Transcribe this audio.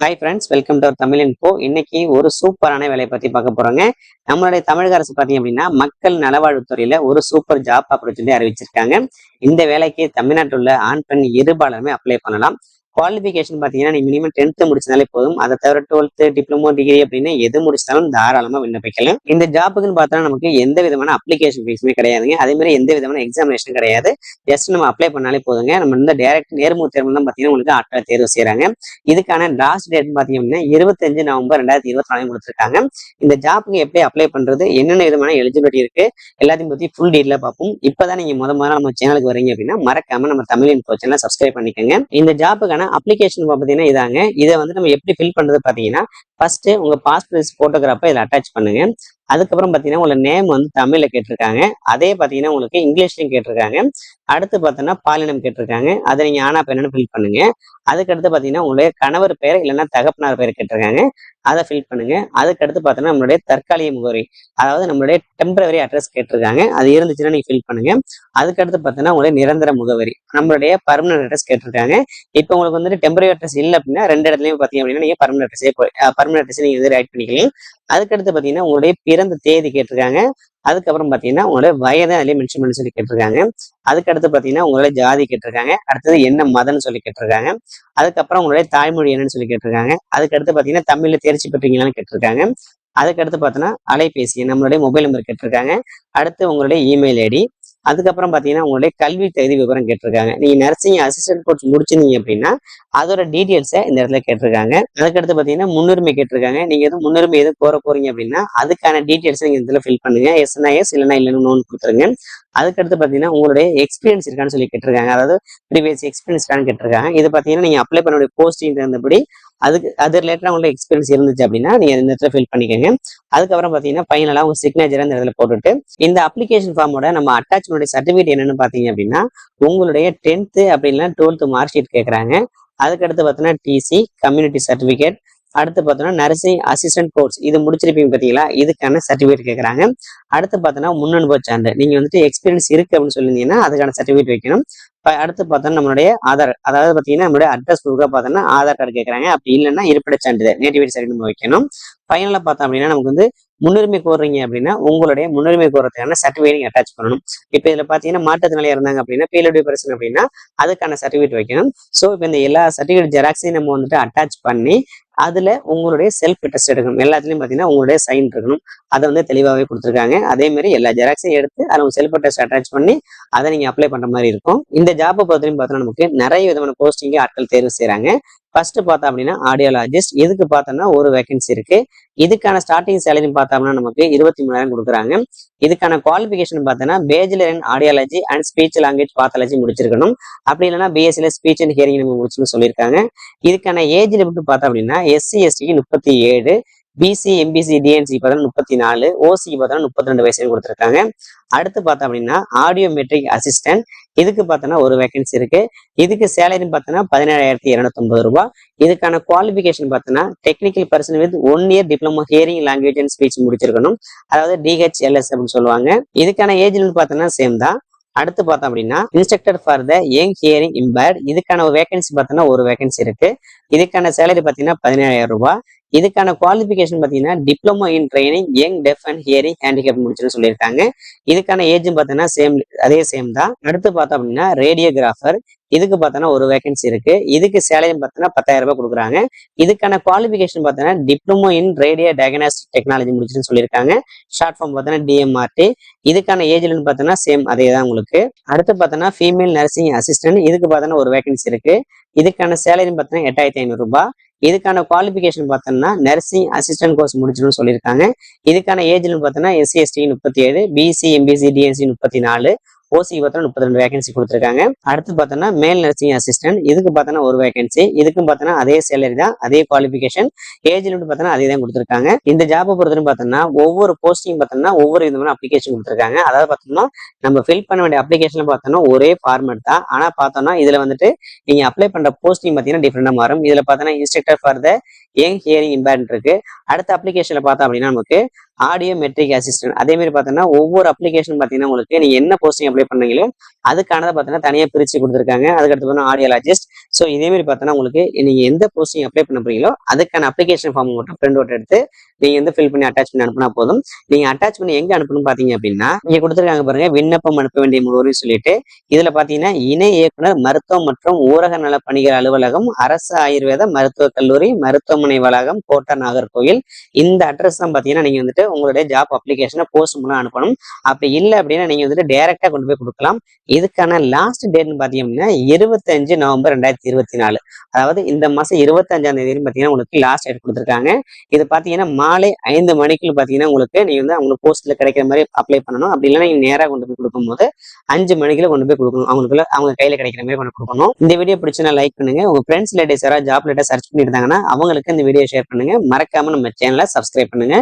Hi friends welcome to Tamil info இன்னைக்கு ஒரு சூப்பரான வேலையை பத்தி பார்க்க போறோங்க. நம்மளுடைய தமிழக அரசு பார்த்தீங்க அப்படின்னா மக்கள் நலவாழ்வுத்துறையில ஒரு சூப்பர் ஜாப் ஆப்பர்ச்சுனிட்டி அறிவிச்சிருக்காங்க. இந்த வேலைக்கு தமிழ்நாட்டில் உள்ள ஆண் பெண் இருபாலருமே அப்ளை பண்ணலாம். குவாலிஃபிகேஷன் பார்த்தீங்கன்னா நீ மினிமம் டென்த்து முடிச்சதாலே போதும். அதை தவிர டுவெல்த்து டிப்ளமோ டிகிரி அப்படின்னு எது முடிச்சாலும் தாராளமாக விண்ணப்பிக்கலாம் இந்த ஜாப்புக்குன்னு பார்த்தா நமக்கு எந்த விதமான அப்ளிகேஷன் ஃபீஸுமே கிடையாதுங்க. அதே மாதிரி எந்த விதமான எக்ஸாமினேஷன் கிடையாது. ஜஸ்ட் நம்ம அப்ளை பண்ணாலே போதுங்க. நம்ம இந்த டைரக்ட் நேர்முக தேர்வு தான் பார்த்தீங்கன்னா உங்களுக்கு ஆட்களை தேர்வு செய்கிறாங்க இதுக்கான லாஸ்ட் டேட் பார்த்தீங்க அப்படின்னா இருபத்தஞ்சு நவம்பர் ரெண்டாயிரத்தி இருபத்தி நாலு கொடுத்துருக்காங்க இந்த ஜாப்புக்கு எப்படி அப்ளை பண்ணுறது என்னென்ன விதமான எலிஜிபிலிட்டி இருக்கு எல்லாத்தையும் பற்றி ஃபுல் டீட்டெயிலாக பார்ப்போம். இப்போதான் நீங்க முத முதல்ல நம்ம சேனலுக்கு வரீங்க அப்படின்னா மறக்காம நம்ம தமிழ் இன்ஃபோ சேனல் சப்ஸ்கிரைப் பண்ணிக்கோங்க. இந்த ஜாப்புக்கான அப்ளிகேஷன் பார்த்தீங்கன்னா இதாங்க. இதை வந்து நம்ம எப்படி ஃபில் பண்றது பார்த்தீங்கன்னா ஃபர்ஸ்ட் உங்க பாஸ்போர்ட் ஃபோட்டோகிராஃபை இதில் அட்டாச் பண்ணுங்க. அதுக்கப்புறம் பார்த்தீங்கன்னா உங்களோட நேம் வந்து தமிழில் கேட்டிருக்காங்க. அதே பார்த்தீங்கன்னா உங்களுக்கு இங்கிலீஷ்லையும் கேட்டிருக்காங்க. அடுத்து பார்த்தோன்னா பாலினம் கேட்டிருக்காங்க. அதை நீங்கள் ஆனா பெண்ணு ஃபில் பண்ணுங்க. அதுக்கடுத்து பார்த்தீங்கன்னா உங்களுடைய கணவர் பேர் இல்லைன்னா தகப்பனார் பேர் கேட்டிருக்காங்க. அதை ஃபில் பண்ணுங்க. அதுக்கடுத்து பார்த்தோன்னா நம்மளுடைய தற்காலிக முகவரி அதாவது நம்மளுடைய டெம்பரவரி அட்ரஸ் கேட்டிருக்காங்க. அது இருந்துச்சுன்னா நீங்கள் ஃபில் பண்ணுங்க. அதுக்கடுத்து பார்த்தோன்னா உங்களுடைய நிரந்தர முகவரி நம்மளுடைய பர்மனன்ட் அட்ரஸ் கேட்டிருக்காங்க. இப்போ உங்களுக்கு வந்துட்டு டெம்பரரி அட்ரஸ் இல்லை அப்படின்னா ரெண்டு இடத்துலையும் பார்த்தீங்க அப்படின்னா நீங்க பர்மனன்ட் அட்ரஸே பர்மனன்ட் அட்ரஸ் நீங்கள் வந்து ரைட் பண்ணிக்கலாம். அதுக்கடுத்து பார்த்தீங்கன்னா உங்களுடைய பிறந்த தேதி கேட்டிருக்காங்க. அதுக்கப்புறம் பார்த்தீங்கன்னா உங்களோட வயதை அதிலே மென்ஷன் பண்ணி சொல்லி கேட்டிருக்காங்க. அதுக்கடுத்து பார்த்தீங்கன்னா உங்களுடைய ஜாதி கேட்டிருக்காங்க. அடுத்தது என்ன மதம்னு சொல்லி கேட்டிருக்காங்க. அதுக்கப்புறம் உங்களுடைய தாய்மொழி என்னன்னு சொல்லி கேட்டிருக்காங்க. அதுக்கடுத்து பார்த்தீங்கன்னா தமிழ்ல தேர்ச்சி பெற்றீங்களான்னு கேட்டிருக்காங்க. அதுக்கடுத்து பார்த்தோன்னா அலைபேசி நம்மளுடைய மொபைல் நம்பர் கேட்டிருக்காங்க. அடுத்து உங்களுடைய இமெயில் ஐடி அதுக்கப்புறம் பார்த்தீங்கன்னா உங்களுடைய கல்வி தகுதி விவரம் கேட்டிருக்காங்க. நீங்கள் நர்சிங் அசிஸ்டன்ட் கோர்ஸ் முடிச்சிருந்தீங்க அப்படின்னா அதோட டீட்டெயில்ஸை இந்த இடத்துல கேட்டிருக்காங்க. அதுக்கடுத்து பார்த்தீங்கன்னா முன்னுரிமை கேட்டிருக்காங்க. நீங்கள் எதுவும் முன்னுரிமை எதுவும் கோர போறீங்க அப்படின்னா அதுக்கான டீட்டெயில்ஸ் நீங்கள் இதில் ஃபில் பண்ணுங்க. எஸ்னா எஸ் இல்லைன்னா இல்லைன்னு நோன் கொடுத்துருங்க. அதுக்கடுத்து பார்த்தீங்கன்னா உங்களுடைய எக்ஸ்பீரியன்ஸ் இருக்கான்னு சொல்லி கேட்டிருக்காங்க. அதாவது ப்ரீவியஸ் எக்ஸ்பீரியன்ஸ் இருக்கான்னு கேட்டிருக்காங்க. இது பார்த்தீங்கன்னா நீங்கள் அப்ளை பண்ணக்கூடிய போஸ்டிங் தகுந்தபடி அதுக்கு அது ரிலேட்டடாக உங்களோட எக்ஸ்பீரியன்ஸ் இருந்துச்சு அப்படின்னா நீங்கள் இந்த இடத்துல ஃபில் பண்ணிக்கோங்க. அதுக்கப்புறம் பார்த்தீங்கன்னா ஃபைனலாக உங்கள் சிக்னேச்சர் அந்த இடத்துல போட்டுட்டு இந்த அப்ளிகேஷன் ஃபார்மோட நம்ம அட்டாச்மெண்ட் சர்டிஃபிகேட் என்னன்னு பார்த்தீங்க அப்படின்னா உங்களுடைய டென்த்து அப்படின்னா டுவெல்த்து மார்க் ஷீட் கேட்குறாங்க அதுக்கடுத்து பார்த்தீங்கன்னா டிசி கம்யூனிட்டி சர்டிஃபிகேட் அடுத்து பார்த்தோன்னா நர்சிங் அசிஸ்டன்ட் கோர்ஸ் இது முடிச்சிருப்பீங்க பார்த்தீங்களா இதுக்கான சர்டிஃபிகேட் கேட்குறாங்க அடுத்து பார்த்தோன்னா முன்னனுபவ சான்று. நீங்கள் வந்துட்டு எக்ஸ்பீரியன்ஸ் இருக்குது அப்படின்னு சொல்லியிருந்தீங்கன்னா அதுக்கான சர்டிஃபிகேட் வைக்கணும். இப்போ அடுத்து பார்த்தோன்னா நம்மளுடைய ஆதார் அதாவது பார்த்தீங்கன்னா நம்மளுடைய அட்ரஸ் ப்ரூஃபாக பார்த்தோன்னா ஆதார் கார்டு கேட்குறாங்க அப்படி இல்லைன்னா இருப்பிட சான்றிதழ் நேட்டிவிட்டி சர்டிஃபிகேட் நம்ம வைக்கணும். ஃபைனலாக பார்த்தோம் அப்படின்னா நமக்கு வந்து முன்னுரிமை கோர்றீங்க அப்படின்னா உங்களுடைய முன்னுரிமை கோரத்துக்கான சர்டிஃபிகேட் அட்டாச் பண்ணணும். இப்போ இதில் பார்த்தீங்கன்னா மாற்றுத்திறனாளியா இருந்தாங்க அப்படின்னா பீலோடி பர்சன் அப்படின்னா அதுக்கான சர்டிஃபிகேட் வைக்கணும். ஸோ இப்போ இந்த எல்லா சர்டிஃபிகேட் ஜெராக்ஸையும் நம்ம வந்துட்டு அட்டாச் பண்ணி அதுல உங்களுடைய செல்ஃப் டெஸ்ட் எடுக்கணும். எல்லாத்துலயும் பார்த்தீங்கன்னா உங்களுடைய சைன் இருக்கணும். அதை வந்து தெளிவாகவே கொடுத்துருக்காங்க. அதே மாதிரி எல்லா ஜெராக்ஸையும் எடுத்து அதில் செல்ஃப் டெஸ்ட் அட்டாச் பண்ணி அதை நீங்க அப்ளை பண்ற மாதிரி இருக்கும். இந்த ஜாப்பை பொறுத்தவரையும் பார்த்தோன்னா நமக்கு நிறைய விதமான போஸ்டிங்க ஆட்கள் தேர்வு செய்யறாங்க ஃபர்ஸ்ட் பார்த்தோம் அப்படின்னா ஆடியோலாஜிஸ்ட் இதுக்கு பார்த்தோம்னா ஒரு வேகன்சி இருக்கு. இதுக்கான ஸ்டார்டிங் சேலரி பார்த்தோம்னா நமக்கு இருபத்தி மூணாயிரம் கொடுக்குறாங்க. இதுக்கான குவாலிஃபிகேஷன் பார்த்தீங்கன்னா bachelor in audiology and speech language pathology முடிச்சிருக்கணும். அப்படி இல்லைன்னா பிஎஸ்சியில் ஸ்பீச் அண்ட் ஹியரிங் நம்ம முடிச்சுன்னு சொல்லியிருக்காங்க. இதுக்கான ஏஜ் லிமிட் பார்த்தோம் அப்படின்னா எஸ்சி எஸ்டிக்கு முப்பத்தி ஏழு பிசி எம்பிசி டிஎன்சி பார்த்தோன்னா முப்பத்தி நாலு ஓசி பார்த்தோன்னா முப்பத்தி ரெண்டு வயசு கொடுத்துருக்காங்க. அடுத்து பார்த்தோம் அப்படின்னா ஆடியோ மெட்ரிக் அசிஸ்டன்ட் இதுக்கு பார்த்தோன்னா ஒரு வேகன்சி இருக்கு. இதுக்கு சேலரின்னு பார்த்தோன்னா பதினேழாயிரத்தி இரநூத்தொம்பது ரூபாய் இதுக்கான குவாலிஃபிகேஷன் பார்த்தோன்னா technical person with one year diploma hearing language and speech முடிச்சிருக்கணும். அதாவது டிஹெச்எல்எஸ் அப்படின்னு சொல்லுவாங்க. இதுக்கான ஏஜ் லிமிட் பார்த்தோன்னா சேம் தான். அடுத்து பார்த்தோம் அப்படின்னா instructor for the young hearing impaired இதுக்கான வேகன்சி பார்த்தோன்னா ஒரு வேகன்சி இருக்கு. இதுக்கான சேலரி பார்த்தீங்கன்னா பதினேழாயிரம் ரூபாய் இதுக்கான குவாலிஃபிகேஷன் பார்த்தீங்கன்னா diploma in training young deaf and hearing handicap முடிச்சுன்னு சொல்லியிருக்காங்க. இதுக்கான ஏஜும் பார்த்தோன்னா சேம் அதே சேம் தான். அடுத்து பார்த்தோம் அப்படின்னா ரேடியோகிராஃபர் இதுக்கு பார்த்தோன்னா ஒரு வேகன்சி இருக்கு. இதுக்கு சேலரியும் பார்த்தோன்னா பத்தாயிரம் ரூபாய் கொடுக்குறாங்க. இதுக்கான குவாலிஃபிகேஷன் பார்த்தோன்னா diploma in radio diagnostic technology முடிச்சுன்னு சொல்லியிருக்காங்க. ஷார்ட் ஃபார்ம் பார்த்தோன்னா டிஎம்ஆர்டி இதுக்கான ஏஜ்லன்னு பார்த்தோன்னா சேம் அதே தான் உங்களுக்கு. அடுத்து பார்த்தோன்னா ஃபீமேல் நர்சிங் அசிஸ்டன்ட் இதுக்கு பார்த்தோன்னா ஒரு வேகன்சி இருக்கு. இதுக்கான சேலரி பார்த்தோன்னா எட்டாயிரத்தி ஐநூறுரூபா இதுக்கான குவாலிஃபிகேஷன் பார்த்தோம்னா நர்சிங் அசிஸ்டன்ட் கோர்ஸ் முடிச்சுன்னு சொல்லியிருக்காங்க. இதுக்கான ஏஜ்னு பார்த்தோன்னா எஸ்சி எஸ்டி முப்பத்தி ஏழு பிசி எம்பிசி டிஎன்சி முப்பத்தி நாலு ஓசி பார்த்தோன்னா முப்பத்தி ரெண்டு வேகன்சி கொடுத்துருக்காங்க. அடுத்து பார்த்தோன்னா மேல் நர்சிங் அசிஸ்டன்ட் இதுக்கு பார்த்தோன்னா ஒரு வேகன்சி இதுக்கும் பார்த்தோன்னா அதே சேலரி தான் அதே குவாலிஃபிகேஷன் ஏஜ் லிமிட் பார்த்தோன்னா அதே தான் கொடுத்துருக்காங்க. இந்த ஜாப்பை பொறுத்தவரைக்கும் பார்த்தோம்னா ஒவ்வொரு போஸ்டிங் பார்த்தோம்னா ஒவ்வொரு விதமான அப்ளிகேஷன் கொடுத்துருக்காங்க. அதாவது பார்த்தோம்னா நம்ம ஃபில் பண்ண வேண்டிய அப்ளிகேஷன் பார்த்தோம்னா ஒரே ஃபார்மேட் தான். ஆனால் பார்த்தோம்னா இதில் வந்துட்டு நீங்கள் அப்ளை பண்ணுற போஸ்டிங் பார்த்தீங்கன்னா டிஃப்ரெண்டாக மாறும். இதில் பார்த்தோன்னா instructor for the young hearing impaired இருக்கு. அடுத்த அப்ளிகேஷனில் பார்த்தோம் அப்படின்னா நமக்கு ஆடியோ மெட்ரிக் அசிஸ்டன்ட் அதே மாதிரி பார்த்தீங்கன்னா ஒவ்வொரு அப்ளிகேஷன் பார்த்தீங்கன்னா உங்களுக்கு நீங்க என்ன போஸ்டிங் அப்ளை பண்ணீங்களோ அதுக்கானதை பார்த்தீங்கன்னா தனியாக பிரிச்சு கொடுத்துருக்காங்க. அதுக்கடுத்து பார்த்தீங்கன்னா ஆடியாலஜிஸ்ட் ஸோ இதே மாதிரி பார்த்தீங்கன்னா உங்களுக்கு நீங்கள் எந்த போஸ்டிங் அப்ளை பண்ண போறீங்களோ அதுக்கான அப்ளிகேஷன் ஃபார்ம் மட்டும் பிரிண்ட் அவுட் எடுத்து நீங்கள் வந்து ஃபில் பண்ணி அட்டாச் பண்ணி அனுப்புனா போதும். நீங்கள் அட்டாச் பண்ணி எங்கே அனுப்பணும் பார்த்தீங்க அப்படின்னா இங்க கொடுத்துருக்காங்க பாருங்க விண்ணப்பம் அனுப்ப வேண்டிய முகவரின்னு சொல்லிட்டு இதில் பார்த்தீங்கன்னா இணை இயக்குனர் மருத்துவம் மற்றும் ஊரக நல பணிகள் அலுவலகம் அரசு ஆயுர்வேத மருத்துவக் கல்லூரி மருத்துவமனை வளாகம் கோட்டை நாகர்கோவில். இந்த அட்ரஸ் தான் பாத்தீங்கன்னா நீங்க வந்துட்டு உங்களுடைய ஜாப் அப்ளிகேஷனை போஸ்ட் மூலம் அனுப்பணும். அப்படி இல்லை அப்படின்னா நீங்க வந்துட்டு டைரக்டா கொண்டு போய் கொடுக்கலாம். இதுக்கான லாஸ்ட் டேட்னு பார்த்தீங்கன்னா இருபத்தஞ்சு நவம்பர் ரெண்டாயிரத்தி இருபத்தி நாலு. அதாவது இந்த மாசம் இருபத்தஞ்சாம் தேதி பாத்தீங்கன்னா உங்களுக்கு லாஸ்ட் டேட் கொடுத்துருக்காங்க. இது பாத்தீங்கன்னா மாலை ஐந்து மணிக்குள்ள பாத்தீங்கன்னா உங்களுக்கு நீங்க வந்து அவங்களுக்கு போஸ்ட்ல கிடைக்கிற மாதிரி அப்ளை பண்ணணும். அப்படி இல்லைன்னா நீங்க நேரா கொண்டு போய் கொடுக்கும்போது அஞ்சு மணிக்குள்ள கொண்டு போய் கொடுக்கணும். அவங்களுக்குள்ள அவங்க கையில் கிடைக்கிற மாதிரி கொண்டு கொடுக்கணும். இந்த வீடியோ பிடிச்சுன்னா லைக் பண்ணுங்க. உங்க ஃப்ரெண்ட்ஸ் லேட்டஸ் யாராவது ஜாப் லேட்டர் சர்ச் பண்ணியிருந்தாங்கன்னா அவங்களுக்கு இந்த வீடியோ ஷேர் பண்ணுங்க. மறக்காம நம்ம சேனலை சப்ஸ்கிரைப் பண்ணுங்க.